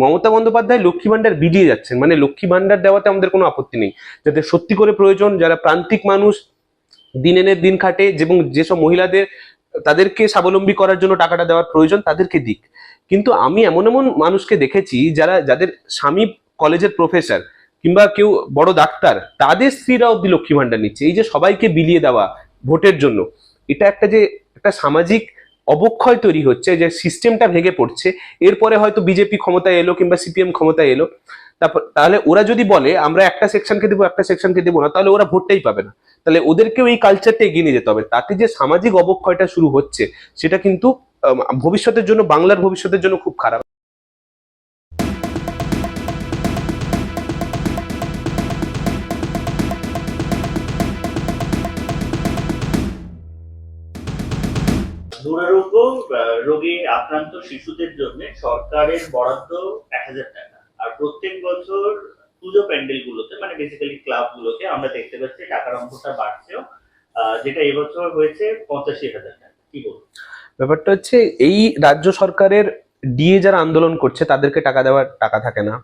মমতা বন্দ্যোপাধ্যায় লক্ষ্মী ভান্ডার বিলিয়ে যাচ্ছেন। মানে লক্ষ্মী ভান্ডার দেওয়াতে আমাদের কোনো আপত্তি নেই। যাদের সত্যি করে প্রয়োজন, যারা প্রান্তিক মানুষ দিন এনে দিন খাটে এবং যেসব মহিলাদের, তাদেরকে স্বাবলম্বী করার জন্য টাকাটা দেওয়ার প্রয়োজন, তাদেরকে দিক। কিন্তু আমি এমন এমন মানুষকে দেখেছি যারা, যাদের স্বামী কলেজের প্রফেসর কিংবা কেউ বড় ডাক্তার, তাদের স্ত্রীরা অব্দি লক্ষ্মী ভান্ডার নিচ্ছে। এই যে সবাইকে বিলিয়ে দেওয়া ভোটের জন্য, এটা একটা যে একটা সামাজিক অবক্ষয় তৈরি হচ্ছে, যে সিস্টেমটা ভেঙে পড়ছে। এরপরে হয়তো বিজেপি ক্ষমতায় এলো কিংবা সিপিএম ক্ষমতায় এলো। তারপর, তাহলে ওরা যদি বলে, আমরা একটা সেকশনকে দেবো, একটা সেকশনকে দেবো না, তাহলে ওরা ভোটটাই পাবে না। তাহলে ওদেরকেও এই কালচারটা এগিয়ে নিয়ে যেতে হবে। তাতে যে সামাজিক অবক্ষয়টা শুরু হচ্ছে, সেটা কিন্তু ভবিষ্যতের জন্য, বাংলার ভবিষ্যতের জন্য খুব খারাপ। দুরারোগ্য রোগে আক্রান্ত শিশুদের জন্য সরকারের বরাদ্দ এক হাজার টাকা। আর প্রত্যেক বছর পুজো প্যান্ডেল গুলোতে মানে বেসিক্যালি ক্লাব গুলোতে আমরা দেখতে পাচ্ছি টাকার অঙ্কটা বাড়ছেও যেটা এবছর হয়েছে পঁচাশি হাজার টাকা। কি বলব? ব্যাপারটা হচ্ছে এই রাজ্য সরকারের ডিএ যারা আন্দোলন করছে, তাদেরকে টাকা দেওয়ার টাকা থাকে না।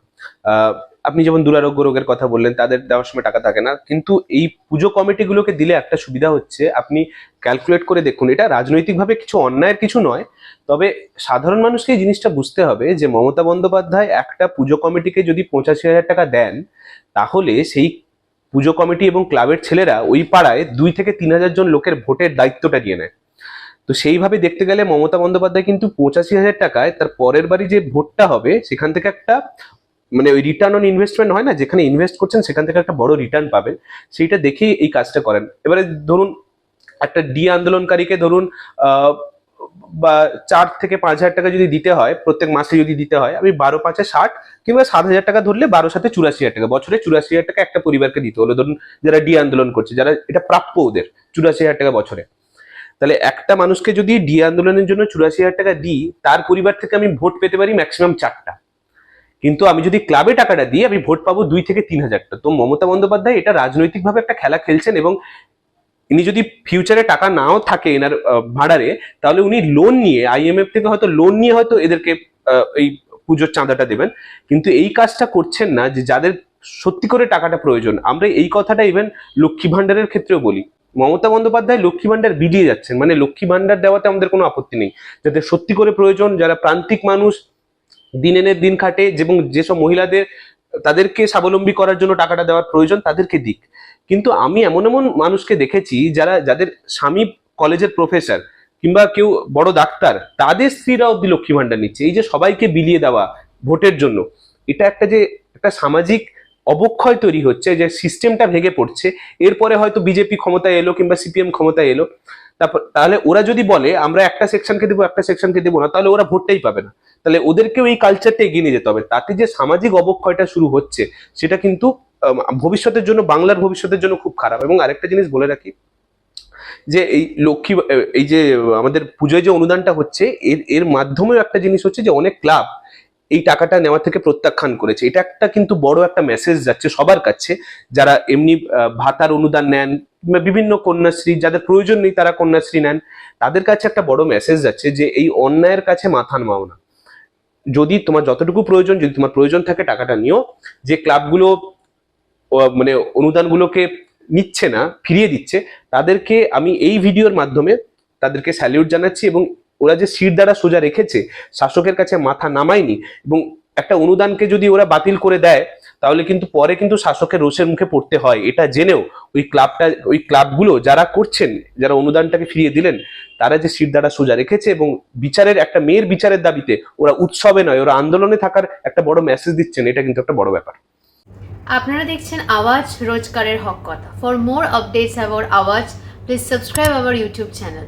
আপনি যেমন দুরারোগ্য রোগের কথা বললেন, তাদের দেওয়ার সময় টাকা থাকে না। কিন্তু এই পুজো কমিটিগুলোকে দিলে একটা সুবিধা হচ্ছে, আপনি ক্যালকুলেট করে দেখুন। এটা রাজনৈতিকভাবে কিছু অন্যায়ের কিছু নয়, তবে সাধারণ মানুষকে এই জিনিসটা বুঝতে হবে যে মমতা বন্দ্যোপাধ্যায় একটা পুজো কমিটিকে যদি পঁচাশি হাজার টাকা দেন, তাহলে সেই পুজো কমিটি এবং ক্লাবের ছেলেরা ওই পাড়ায় দুই থেকে তিন হাজার জন লোকের ভোটের দায়িত্বটা নিয়ে নেয়। তো সেইভাবে দেখতে গেলে মমতা বন্দ্যোপাধ্যায় কিন্তু পঁচাশি হাজার টাকায় তার পরের বাড়ি যে ভোটটা হবে, সেখান থেকে একটা মানে ওই রিটার্ন অন ইনভেস্টমেন্ট হয় না, যেখানে ইনভেস্ট করছেন সেখান থেকে একটা বড় রিটার্ন পাবেন। সেইটা দেখেই এই কাজটা করেন। এবারে ধরুন, একটা ডি আন্দোলনকারীকে ধরুন বা চার থেকে পাঁচ হাজার টাকা যদি দিতে হয়, প্রত্যেক মাসে যদি দিতে হয়, আমি বারো, পাঁচে ষাট কিংবা সাত হাজার টাকা ধরলে বারো সাথে চুরাশি হাজার টাকা। বছরে চুরাশি হাজার টাকা একটা পরিবারকে দিতে হলো। ধরুন, যারা ডি আন্দোলন করছে, যারা এটা প্রাপ্য ওদের, চুরাশি হাজার টাকা বছরে। তাহলে একটা মানুষকে যদি ডি আন্দোলনের জন্য চুরাশি হাজার টাকা দিই, তার পরিবার থেকে আমি ভোট পেতে পারি ম্যাক্সিমাম চারটা। কিন্তু আমি যদি ক্লাবে টাকাটা দিই, আমি ভোট পাবো দুই থেকে তিন হাজারটা। তো মমতা বন্দ্যোপাধ্যায় এটা রাজনৈতিকভাবে একটা খেলা খেলছেন এবং ইনি যদি ফিউচারে টাকা নাও থাকে এনার ভাড়ারে, তাহলে উনি লোন নিয়ে আইএমএফ থেকে হয়তো লোন নিয়ে হয়তো এদেরকে এই পুজোর চাঁদাটা দেবেন। কিন্তু এই কাজটা করছেন না যে যাদের সত্যি করে টাকাটা প্রয়োজন। আমরা এই কথাটা ইভেন লক্ষ্মী ভাণ্ডারের ক্ষেত্রেও বলি। মমতা বন্দ্যোপাধ্যায় লক্ষ্মী ভান্ডার বিলিয়ে যাচ্ছেন। মানে লক্ষ্মী ভান্ডার দেওয়াতে আমাদের কোনো আপত্তি নেই। যাদের সত্যি করে প্রয়োজন, যারা প্রান্তিক মানুষ দিন এনে দিন খাটে এবং যেসব মহিলাদের, তাদেরকে স্বাবলম্বী করার জন্য টাকাটা দেওয়ার প্রয়োজন, তাদেরকে দিক। কিন্তু আমি এমন এমন মানুষকে দেখেছি, যারা, যাদের স্বামী কলেজের প্রফেসর কিংবা কেউ বড় ডাক্তার, তাদের স্ত্রীরা অব্দি লক্ষ্মী ভান্ডার নিচ্ছে। এই যে সবাইকে বিলিয়ে দেওয়া ভোটের জন্য, এটা একটা যে একটা সামাজিক অবক্ষয় তৈরি হচ্ছে, যে সিস্টেমটা ভেঙে পড়ছে। এরপরে হয়তো বিজেপি ক্ষমতায় এলো কিংবা সিপিএম ক্ষমতায় এলো। তারপর, তাহলে ওরা যদি বলে, আমরা একটা সেকশনকে দেবো, একটা সেকশনকে দেবো না, তাহলে ওরা ভোটটাই পাবে না। তাহলে ওদেরকেও এই কালচারটা এগিয়ে নিয়ে যেতে হবে। তাতে যে সামাজিক অবক্ষয়টা শুরু হচ্ছে, সেটা কিন্তু ভবিষ্যতের জন্য, বাংলার ভবিষ্যতের জন্য খুব খারাপ। এবং আরেকটা জিনিস বলে রাখি, যে এই লক্ষ্মী, এই যে আমাদের পুজোয় যে অনুদানটা হচ্ছে, এর এর মাধ্যমেও একটা জিনিস হচ্ছে যে অনেক ক্লাব এই টাকাটা নেওয়া থেকে প্রত্যাখ্যান করেছে। এটা একটা কিন্তু বড় একটা মেসেজ যাচ্ছে সবার কাছে। যারা এমনি ভাতার অনুদান নেন বিভিন্ন কন্যাশ্রী, যাদের প্রয়োজন নেই তারা কন্যাশ্রী নেন, তাদের কাছে একটা বড় মেসেজ যাচ্ছে যে এই অন্যায়ের কাছে মাথা নামাও না। যদি তোমার যতটুকু প্রয়োজন, যদি তোমার প্রয়োজন থাকে টাকাটা নিও। যে ক্লাবগুলো মানে অনুদানগুলোকে নিচ্ছে না, ফিরিয়ে দিচ্ছে, তাদেরকে আমি এই ভিডিওর মাধ্যমে তাদেরকে স্যালিউট জানাচ্ছি এবং ওরা যে সিট দ্বারা সোজা রেখেছে, শাসকের কাছে মাথা নামায়নি এবং একটা অনুদানকে যদি ওরা বাতিল করে দেয়, তাহলে কিন্তু পরে কিন্তু শাসকের রোষের মুখে পড়তে হয়। এটা জেনেও ওই ক্লাবটা, ওই ক্লাবগুলো যারা করছেন, যারা অনুদানটাকে ফিরিয়ে দিলেন, তারা যে সিট দ্বারা সোজা রেখেছে এবং বিচারের একটা মেয়ের বিচারের দাবিতে ওরা উৎসবে নয়, ওরা আন্দোলনে থাকার একটা বড় মেসেজ দিচ্ছেন, এটা কিন্তু একটা বড় ব্যাপার। আপনারা দেখছেন আওয়াজ রোজকারের হক কথা। For more updates about Awaaz please subscribe our YouTube channel